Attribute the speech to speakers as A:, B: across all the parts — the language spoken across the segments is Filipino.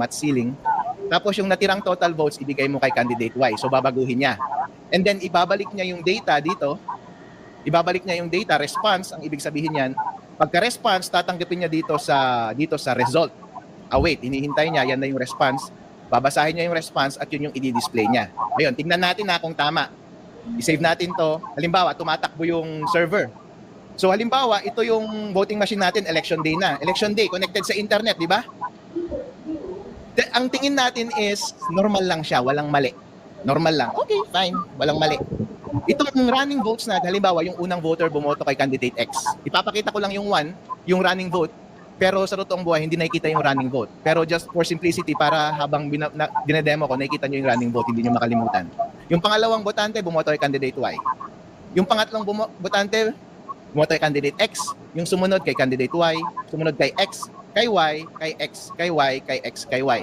A: match ceiling. Tapos yung natirang total votes, ibigay mo kay candidate Y. So babaguhin niya. And then ibabalik niya yung data dito. Ibabalik niya yung data, response, ang ibig sabihin niyan. Pagka-response, tatanggapin niya dito sa dito sa result. Ah wait, hinihintay niya, yan na yung response. Babasahin niya yung response at yun yung i-display niya. Ngayon, tingnan natin na kung tama. I-save natin to. Halimbawa, tumatakbo yung server. So halimbawa, ito yung voting machine natin, election day na. Election day, connected sa internet, di ba? Ang tingin natin is, normal lang siya, walang mali. Normal lang. Okay, fine, walang mali. Itong running votes na, halimbawa, yung unang voter bumoto kay candidate X. Ipapakita ko lang yung one, yung running vote, pero sa totoong buhay, hindi nakikita yung running vote. Pero just for simplicity, para habang bina, na, dinedemo ko, nakikita nyo yung running vote, hindi nyo makalimutan. Yung pangalawang botante, bumoto kay candidate Y. Yung pangatlong bumo- botante, bumoto kay candidate X. Yung sumunod kay candidate Y. Sumunod kay X, kay Y, kay X, kay Y, kay X, kay Y.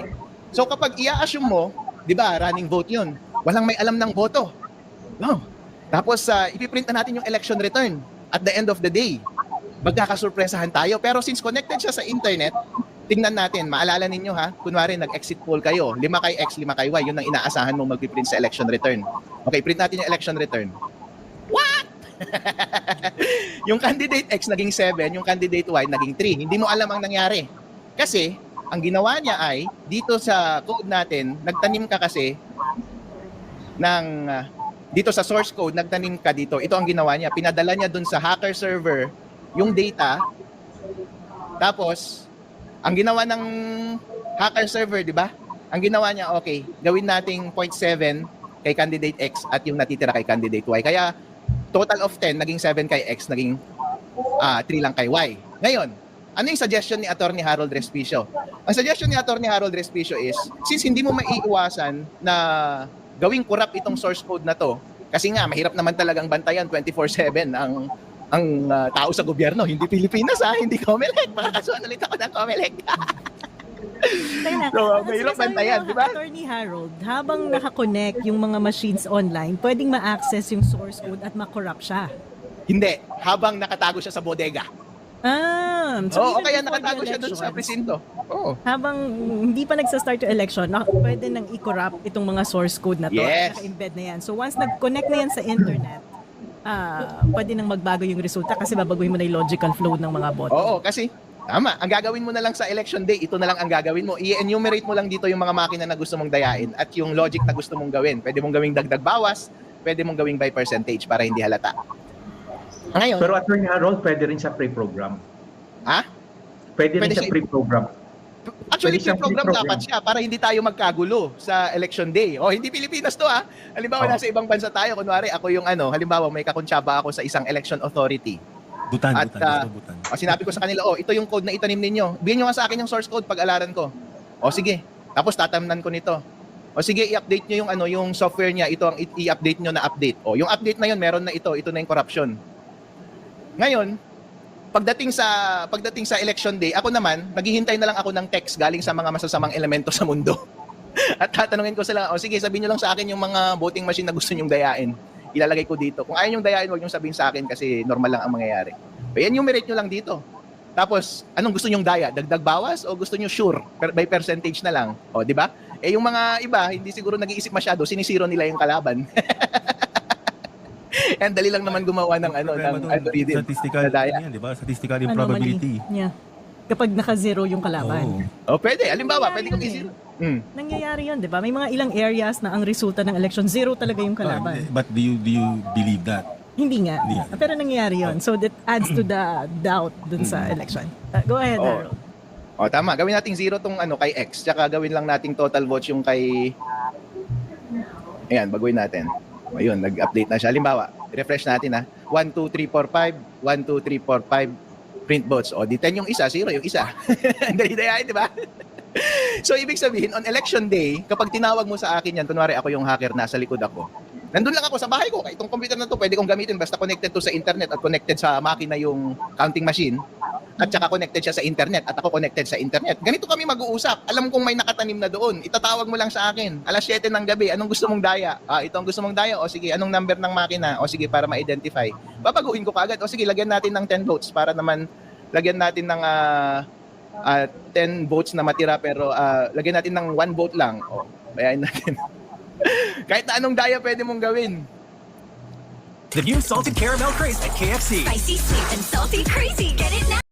A: So kapag i-assume mo, di ba, running vote yun. Walang may alam ng boto. No. Tapos, uh, ipiprint na natin yung election return at the end of the day. Magkakasurpresahan tayo. Pero since connected siya sa internet, tingnan natin, maalala ninyo ha, kunwari nag-exit poll kayo, lima kay X, lima kay Y, yun ang inaasahan mo magpiprint sa election return. Okay, print natin yung election return. Yung candidate X naging 7, yung candidate Y naging 3. Hindi mo alam ang nangyari. Kasi, ang ginawa niya ay, dito sa code natin, nagtanim ka kasi ng ah, dito sa source code, nagtanim ka dito. Ito ang ginawa niya. Pinadala niya dun sa hacker server yung data. Tapos, ang ginawa ng hacker server, di ba? Ang ginawa niya, okay, gawin nating 0.7 kay candidate X at yung natitira kay candidate Y. Kaya, total of 10, naging 7 kay X, naging ah 3 lang kay Y. Ngayon, ano yung suggestion ni Attorney Harold Respicio? Ang suggestion ni Attorney Harold Respicio is, since hindi mo maiiwasan na gawing corrupt itong source code na to, kasi nga, mahirap naman talagang bantayan 24-7 ang ang ah, tao sa gobyerno, hindi Pilipinas ha, hindi Comelec. Makakasuhan ulit ako ng Comelec.
B: Teka.
A: So,
B: Ang
A: mahirap bantayan, di ba?
B: Attorney Harold, habang nakakonect yung mga machines online, pwedeng ma-access yung source code at ma-corrupt siya.
A: hindi, habang nakatago siya sa bodega.
B: Ah,
A: So, Oo,
B: even
A: kaya nakatago siya doon sa presinto. Oo.
B: Habang hindi pa nagsa-start yung election, na, pwede nang i-corrupt itong mga source code na to.
A: Yes.
B: Naka-embed na yan. So once nag-connect na yan sa internet, ah, pwede nang magbago yung resulta kasi babaguhin mo na yung logical flow ng mga boto.
A: Oo, kasi tama. Ang gagawin mo na lang sa election day, ito na lang ang gagawin mo. I-enumerate mo lang dito yung mga makina na gusto mong dayain at yung logic na gusto mong gawin. Pwede mong gawing dagdag bawas, pwede mong gawing by percentage para hindi halata. Ngayon,
C: Pero Attorney Harold, pwede rin sa pre-program.
A: ha?
C: Pwede,
A: Pwede
C: rin sa pre-program.
A: Actually,
C: pre-program.
A: dapat siya para hindi tayo magkagulo sa election day. O, hindi Pilipinas to ha. Halimbawa,
C: Oo.
A: nasa ibang bansa tayo. Kunwari, ako yung ano, halimbawa, may kakuntsaba ako sa isang election authority.
D: Butan,
A: At,
D: butan,
A: ah,
D: gusto butan.
A: O, sinabi ko sa kanila, oh, ito yung code na itanim ninyo. Bigyan nyo nga sa akin yung source code pag-alaran ko. O, sige. Tapos tatamnan ko nito. O sige, i-update nyo yung ano, yung software niya. Ito ang i-update nyo na update. O, yung update na yun, meron na ito. Ito na yung corruption. Ngayon, pagdating sa pagdating sa election day, ako naman, naghihintay na lang ako ng text galing sa mga masasamang elemento sa mundo. At tatanungin ko sila, o sige, sabihin nyo lang sa akin yung mga voting machine na gusto nyong dayain. Ilalagay ko dito. Kung ayaw nyong dayain, huwag nyong sabihin sa akin kasi normal lang ang mangyayari. Pero enumerate nyo lang dito. Tapos, anong gusto nyong daya? Dagdag bawas o gusto nyo sure? Per, by percentage na lang. O, di ba? Eh, yung mga iba, hindi siguro nag-iisip masyado, sinisiro nila yung kalaban. And dali lang naman gumawa ng ano, ng algorithm.
D: Statistical,
A: na daya.
D: ano yan, di ba? Statistical
B: Anomaly.
D: improbability.
B: Yeah. Kapag naka-zero yung kalaban.
D: Oo.
A: O, pwede. Halimbawa, pwede kong
B: Nangyayari
A: isiro. Hmm.
B: Nangyayari yun, di ba? May mga ilang areas na ang resulta ng election, zero talaga yung
D: Ah,
B: kalaban.
D: but do you do you believe that?
B: Hindi nga.
D: Hindi nga.
B: Pero nangyayari yun. So that adds to the doubt dun sa election. Uh, go ahead,
A: Oo.
B: Harold.
A: O, tama. Gawin nating zero tong ano, kay X. Tsaka gawin lang nating total votes yung kay... Ayan, baguhin natin. Ayun, nag-update na siya. Halimbawa, refresh natin ha. 1, 2, 3, 4, 5. 1, 2, 3, 4, 5. Print votes. O, di 10 yung isa, zero yung isa. Ang dali-dayain, di ba? so, ibig sabihin, on election day, kapag tinawag mo sa akin yan, kunwari ako yung hacker, nasa likod ako, nandun lang ako sa bahay ko. Itong computer na to, pwede kong gamitin basta connected to sa internet at connected sa makina yung counting machine at saka connected siya sa internet at ako connected sa internet. Ganito kami mag-uusap. Alam kong may nakatanim na doon. Itatawag mo lang sa akin. Alas 7 ng gabi, anong gusto mong daya? Ah, ito ang gusto mong daya? O sige, anong number ng makina? O sige, para ma-identify. Babaguhin ko kagad. O sige, lagyan natin ng 10 votes para naman lagyan natin ng ah, ah, 10 votes na matira pero ah, lagyan natin ng 1 vote lang. O, bayain natin. Kahit na anong daya pwede mong gawin.
E: The new salted caramel craze at KFC.
F: Spicy, sweet, and salty, crazy. Get it now.